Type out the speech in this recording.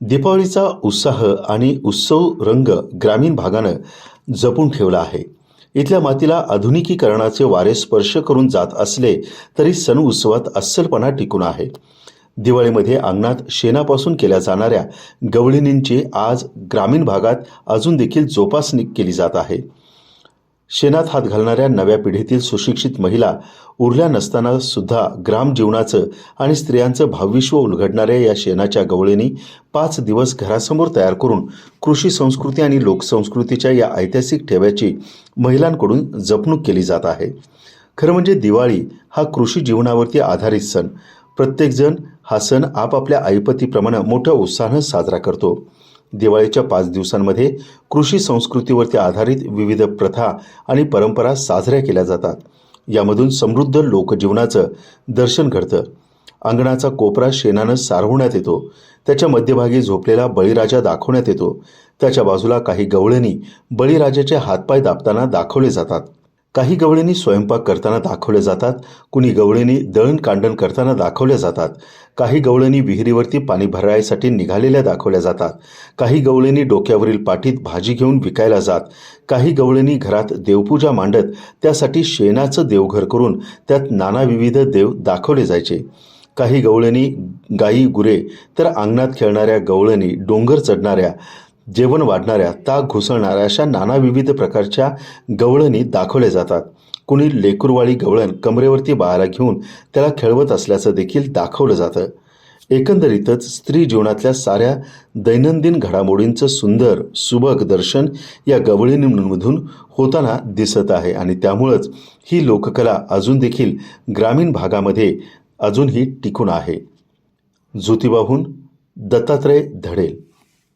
दीपावलीचा उत्साह आणि उत्सव रंग ग्रामीण भागानं जपून ठेवला आहे. इथल्या मातीला आधुनिकीकरणाचे वारे स्पर्श करून जात असले तरी सण उत्सवात अस्सलपणा टिकून आहे. दिवाळीमध्ये अंगणात शेणापासून केल्या जाणाऱ्या गवळिणींची आज ग्रामीण भागात अजून देखील जोपासणी केली जात आहे. शेणात हात घालणाऱ्या नव्या पिढीतील सुशिक्षित महिला उरल्या नसताना सुद्धा ग्राम जीवनाचं आणि स्त्रियांचं भावविश्व उलगडणाऱ्या या शेणाच्या गवळींनी पाच दिवस घरासमोर तयार करून कृषी संस्कृती आणि लोकसंस्कृतीच्या या ऐतिहासिक ठेव्याची महिलांकडून जपणूक केली जात आहे. खरं म्हणजे दिवाळी हा कृषी जीवनावरती आधारित सण. प्रत्येकजण हा सण आपापल्या आईपतीप्रमाणे मोठ्या उत्साहानं साजरा करतो. दिवाळीच्या पाच दिवसांमध्ये कृषी संस्कृतीवरती आधारित विविध प्रथा आणि परंपरा साजऱ्या केल्या जातात. यामधून समृद्ध लोकजीवनाचं दर्शन घडतं. अंगणाचा कोपरा शेणानं सारवण्यात येतो. त्याच्या मध्यभागी झोपलेला बळीराजा दाखवण्यात येतो. त्याच्या बाजूला काही गवळणी बळीराजाचे हातपाय दाबताना दाखवले जातात. काही गवळणी स्वयंपाक करताना दाखवल्या जातात कुणी गवळणी दळणकांडण करताना दाखवल्या जातात काही गवळणी विहिरीवरती पाणी भरायसाठी निघालेल्या दाखवल्या जातात काही गवळणी डोक्यावरील पाठीत भाजी घेऊन विकायला जात काही गवळणी घरात देवपूजा मांडत त्यासाठी शेणाचं देवघर करून त्यात नाना विविध देव दाखवले जायचे. काही गवळणी गायी गुरे तर अंगणात खेळणाऱ्या गवळणी डोंगर चढणाऱ्या जेवण वाढणाऱ्या ताक घुसळणाऱ्या अशा नाना विविध प्रकारच्या गवळणी दाखवल्या जातात. कुणी लेकुरवाळी गवळण कमरेवरती बाळाला घेऊन त्याला खेळवत असल्याचं देखील दाखवलं जातं. एकंदरीतच स्त्री जीवनातल्या साऱ्या दैनंदिन घडामोडींचं सुंदर सुबक दर्शन या गवळींमधून होताना दिसत आहे आणि त्यामुळंच ही लोककला अजून देखील ग्रामीण भागामध्ये अजूनही टिकून आहे. ज्योतिबाहून दत्तात्रय धडेल